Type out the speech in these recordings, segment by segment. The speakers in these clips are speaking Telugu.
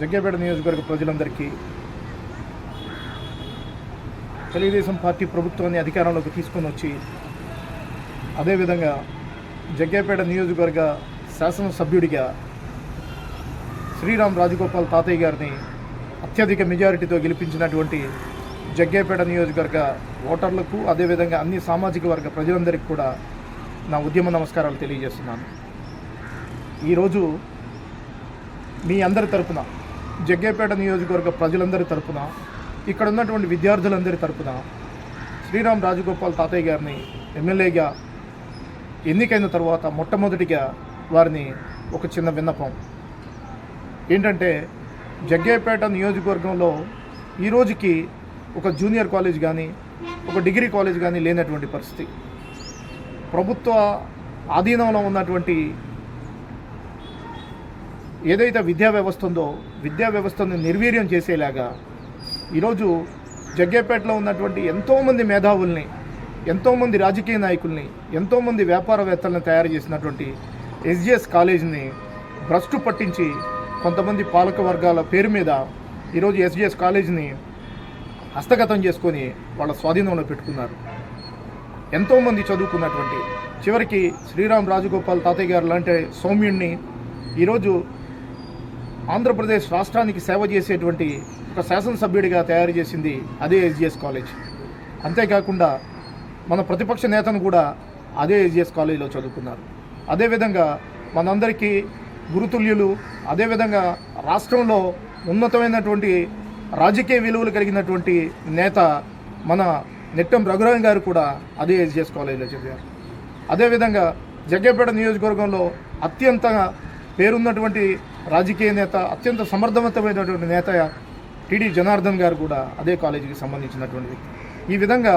జగ్గేపేట నియోజకవర్గ ప్రజలందరికీ తెలుగుదేశం పార్టీ ప్రభుత్వాన్ని అధికారంలోకి తీసుకొని వచ్చి అదేవిధంగా జగ్గేపేట నియోజకవర్గ శాసనసభ్యుడిగా శ్రీరామ్ రాజగోపాల్ తాతయ్య గారిని అత్యధిక మెజారిటీతో గెలిపించినటువంటి జగ్గేపేట నియోజకవర్గ ఓటర్లకు అదేవిధంగా అన్ని సామాజిక వర్గ ప్రజలందరికీ కూడా నా ఉద్యమ నమస్కారాలు తెలియజేస్తున్నాను. ఈరోజు మీ అందరి తరపున జగ్గేపేట నియోజకవర్గ ప్రజలందరి తరపున ఇక్కడ ఉన్నటువంటి విద్యార్థులందరి తరపున శ్రీరామ్ రాజగోపాల్ తాతయ్య గారిని ఎమ్మెల్యేగా ఎన్నికైన తర్వాత మొట్టమొదటిగా వారిని ఒక చిన్న విన్నపం. ఏంటంటే జగ్గేపేట నియోజకవర్గంలో ఈ రోజుకి ఒక జూనియర్ కాలేజ్ కానీ ఒక డిగ్రీ కాలేజ్ కానీ లేనటువంటి పరిస్థితి. ప్రభుత్వ ఆధీనంలో ఉన్నటువంటి ఏదైతే విద్యా వ్యవస్థ ఉందో విద్యా వ్యవస్థను నిర్వీర్యం చేసేలాగా ఈరోజు జగ్గేపేటలో ఉన్నటువంటి ఎంతోమంది మేధావుల్ని ఎంతోమంది రాజకీయ నాయకుల్ని ఎంతోమంది వ్యాపారవేత్తలను తయారు చేసినటువంటి ఎస్జిఎస్ కాలేజీని భ్రష్టు పట్టించి కొంతమంది పాలక వర్గాల పేరు మీద ఈరోజు ఎస్జిఎస్ కాలేజీని హస్తగతం చేసుకొని వాళ్ళ స్వాధీనంలో పెట్టుకున్నారు. ఎంతోమంది చదువుకున్నటువంటి చివరికి శ్రీరామ్ రాజగోపాల్ తాతయ్య గారు లాంటి సౌమ్యుణ్ణి ఈరోజు ఆంధ్రప్రదేశ్ రాష్ట్రానికి సేవ చేసేటువంటి ఒక శాసనసభ్యుడిగా తయారు చేసింది అదే ఎస్జిఎస్ కాలేజ్. అంతేకాకుండా మన ప్రతిపక్ష నేతను కూడా అదే ఎస్జిఎస్ కాలేజీలో చదువుకున్నారు. అదేవిధంగా మనందరికీ గురుతుల్యులు అదేవిధంగా రాష్ట్రంలో ఉన్నతమైనటువంటి రాజకీయ విలువలు కలిగినటువంటి నేత మన నెట్టం రఘురామ్ గారు కూడా అదే ఎస్జిఎస్ కాలేజీలో చదివారు. అదేవిధంగా జగ్గేపేట నియోజకవర్గంలో అత్యంత పేరున్నటువంటి రాజకీయ నేత అత్యంత సమర్థవంతమైనటువంటి నేత టీడీ జనార్దన్ గారు కూడా అదే కాలేజీకి సంబంధించినటువంటి వ్యక్తి. ఈ విధంగా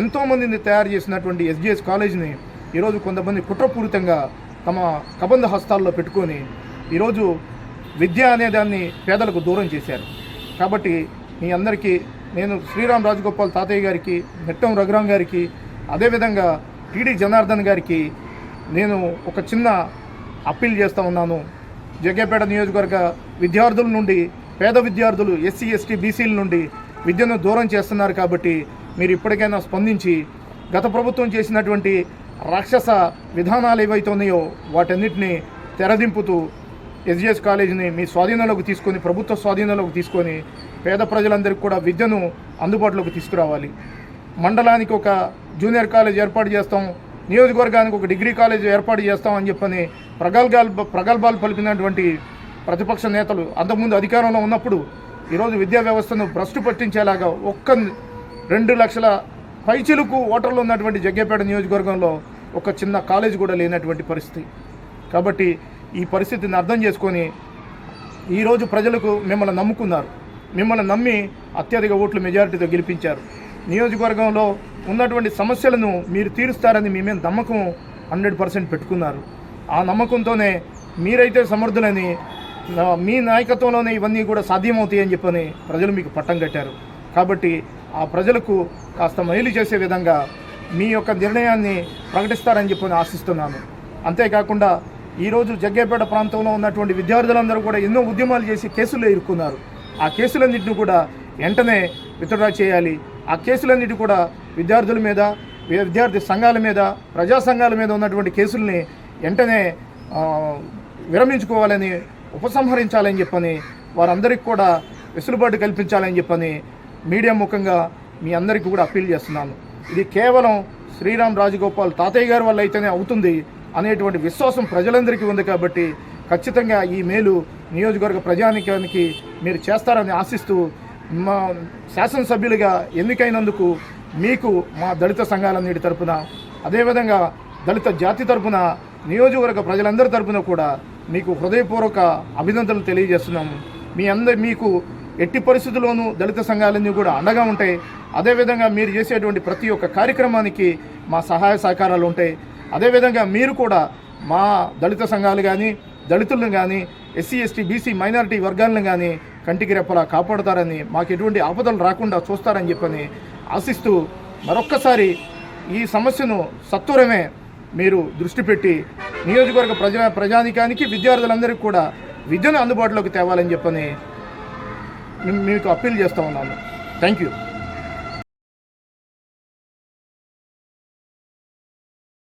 ఎంతోమందిని తయారు చేసినటువంటి ఎస్జిఎస్ కాలేజీని ఈరోజు కొంతమంది కుట్రపూరితంగా తమ కబంధ హస్తాల్లో పెట్టుకొని ఈరోజు విద్య అనే దాన్ని పేదలకు దూరం చేశారు. కాబట్టి మీ అందరికీ నేను శ్రీరామ్ రాజగోపాల్ తాతయ్య గారికి నెట్టం రఘురామ్ గారికి అదేవిధంగా టీడీ జనార్దన్ గారికి నేను ఒక చిన్న అప్పీల్ చేస్తూ ఉన్నాను. జగ్గేపేట నియోజకవర్గ విద్యార్థుల నుండి పేద విద్యార్థులు ఎస్సీ ఎస్టీ బీసీల నుండి విద్యను దూరం చేస్తున్నారు కాబట్టి మీరు ఇప్పటికైనా స్పందించి గత ప్రభుత్వం చేసినటువంటి రాక్షస విధానాలు ఏవైతున్నాయో వాటన్నిటినీ వాటన్నిటిని తెరదింపుతూ ఎస్జిఎస్ కాలేజీని మీ స్వాధీనంలోకి తీసుకొని ప్రభుత్వ స్వాధీనంలోకి తీసుకొని పేద ప్రజలందరికీ కూడా విద్యను అందుబాటులోకి తీసుకురావాలి. మండలానికి ఒక జూనియర్ కాలేజ్ ఏర్పాటు చేస్తాం. నియోజకవర్గానికి ఒక డిగ్రీ కాలేజ్ ఏర్పాటు చేస్తామని చెప్పని ప్రగల్భాలు ప్రగల్భాలు పలికినటువంటి ప్రతిపక్ష నేతలు అంతకుముందు అధికారంలో ఉన్నప్పుడు ఈరోజు విద్యా వ్యవస్థను భ్రష్టు పట్టించేలాగా ఒక్క రెండు లక్షల పైచిలుకు ఓటర్లు ఉన్నటువంటి జగ్గేపేట నియోజకవర్గంలో ఒక చిన్న కాలేజ్ కూడా లేనటువంటి పరిస్థితి. కాబట్టి ఈ పరిస్థితిని అర్థం చేసుకొని ఈరోజు ప్రజలకు మిమ్మల్ని నమ్ముకున్నారు. మిమ్మల్ని నమ్మి అత్యధిక ఓట్లు మెజారిటీతో గెలిపించారు. నియోజకవర్గంలో ఉన్నటువంటి సమస్యలను మీరు తీరుస్తారని మీ మీద నమ్మకం హండ్రెడ్ పర్సెంట్ పెట్టుకున్నారు. ఆ నమ్మకంతోనే మీరైతే సమర్థులని మీ నాయకత్వంలోనే ఇవన్నీ కూడా సాధ్యమవుతాయని చెప్పని ప్రజలు మీకు పట్టం కట్టారు. కాబట్టి ఆ ప్రజలకు కాస్త మేలు చేసే విధంగా మీ యొక్క నిర్ణయాన్ని ప్రకటిస్తారని చెప్పని ఆశిస్తున్నాను. అంతేకాకుండా ఈరోజు జగ్గేపేట ప్రాంతంలో ఉన్నటువంటి విద్యార్థులందరూ కూడా ఎన్నో ఉద్యమాలు చేసి కేసుల్లో ఇరుక్కున్నారు. ఆ కేసులన్నింటినీ కూడా వెంటనే విత్డ్రా చేయాలి. ఆ కేసులన్నిటి కూడా విద్యార్థుల మీద విద్యార్థి సంఘాల మీద ప్రజా సంఘాల మీద ఉన్నటువంటి కేసుల్ని వెంటనే విరమించుకోవాలని ఉపసంహరించాలని చెప్పని వారందరికీ కూడా వెసులుబాటు కల్పించాలని చెప్పని మీడియా ముఖంగా మీ అందరికీ కూడా అప్పీల్ చేస్తున్నాను. ఇది కేవలం శ్రీరామ్ రాజగోపాల్ తాతయ్య గారి వల్ల అయితేనే అవుతుంది అనేటువంటి విశ్వాసం ప్రజలందరికీ ఉంది కాబట్టి ఖచ్చితంగా ఈ మేలు నియోజకవర్గ ప్రజానికానికి మీరు చేస్తారని ఆశిస్తూ మా శాసనసభ్యులుగా ఎన్నికైనందుకు మీకు మా దళిత సంఘాలన్నిటి తరపున అదేవిధంగా దళిత జాతి తరపున నియోజకవర్గ ప్రజలందరి తరపున కూడా మీకు హృదయపూర్వక అభినందనలు తెలియజేస్తున్నాము. మీ అందరి మీకు ఎట్టి పరిస్థితుల్లోనూ దళిత సంఘాలన్నీ కూడా అండగా ఉంటాయి. అదేవిధంగా మీరు చేసేటువంటి ప్రతి ఒక్క కార్యక్రమానికి మా సహాయ సహకారాలు ఉంటాయి. అదేవిధంగా మీరు కూడా మా దళిత సంఘాలు కానీ దళితులను కానీ ఎస్సీ ఎస్టీ బీసీ మైనారిటీ వర్గాలను కానీ కంటికి రెప్పలా కాపాడుతారని మాకు ఎటువంటి ఆపదలు రాకుండా చూస్తారని చెప్పని ఆశిస్తూ మరొక్కసారి ఈ సమస్యను సత్వరమే మీరు దృష్టి పెట్టి నియోజకవర్గ ప్రజా ప్రజానికానికి విద్యార్థులందరికీ కూడా విద్యను అందుబాటులోకి తేవాలని చెప్పని మీకు అప్పీల్ చేస్తూ ఉన్నాను. Thank you.